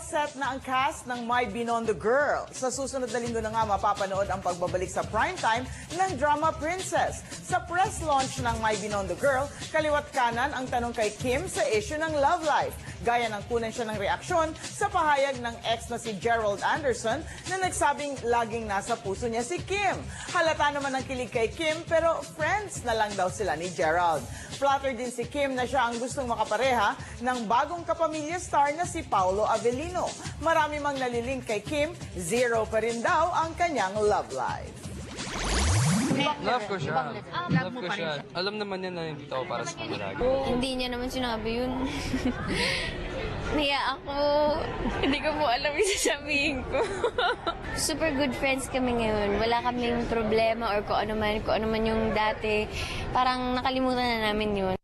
set na ang cast ng My Binondo Girl. Sa susunod na linggo na nga mapapanood ang pagbabalik sa primetime ng Drama Princess. Sa press launch ng My Binondo Girl, kaliwat kanan ang tanong kay Kim sa issue ng love life. Gaya ng kunan siya ng reaksyon sa pahayag ng ex na si Gerald Anderson na nagsabing laging nasa puso niya si Kim. Halata naman ang kilig kay Kim pero friends na lang daw sila ni Gerald. Flattered din si Kim na siya ang gustong makapareha ng bagong kapamilya star na si Paolo Avellino. Marami mang nalilink kay Kim, zero pa rin daw ang kanyang love life. Love ko siya. Love ko siya. Alam naman niya na hindi ako para sa kanya lagi. Hindi niya naman sinabi yun. Niya ako. Hindi ko po alam yung sasabihin ko. Super good friends kami ngayon. Wala kaming problema or kung ano man, kung ano man yung dati. Parang nakalimutan na namin yun.